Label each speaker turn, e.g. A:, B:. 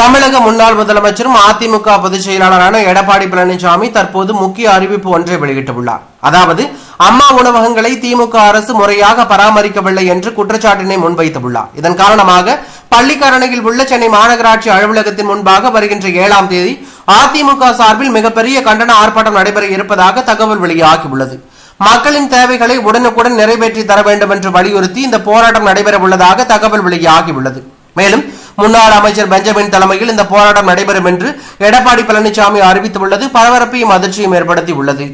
A: தமிழக முன்னாள் முதலமைச்சரும் அதிமுக பொதுச் செயலாளரான எடப்பாடி பழனிசாமி தற்போது முக்கிய அறிவிப்பு ஒன்றை வெளியிட்டுள்ளார். அதாவது அம்மா உணவகங்களை திமுக அரசு முறையாக பராமரிக்கவில்லை என்று குற்றச்சாட்டினை முன்வைத்துள்ளார். இதன் காரணமாக பள்ளிக்கரணையில் உள்ள சென்னை மாநகராட்சி அலுவலகத்தின் முன்பாக வருகின்ற ஏழாம் தேதி அதிமுக சார்பில் மிகப்பெரிய கண்டன ஆர்ப்பாட்டம் நடைபெற இருப்பதாக தகவல் வெளியாகியுள்ளது. மக்களின் தேவைகளை உடனுக்குடன் நிறைவேற்றி தர வேண்டும் என்று வலியுறுத்தி இந்த போராட்டம் நடைபெற உள்ளதாக தகவல் வெளியாகியுள்ளது. மேலும் முன்னாள் அமைச்சர் பெஞ்சமின் தலைமையில் இந்த போராட்டம் நடைபெறும் என்று எடப்பாடி பழனிசாமி அறிவித்துள்ளது. பரபரப்பையும் அதிர்ச்சியும் ஏற்படுத்தி உள்ளது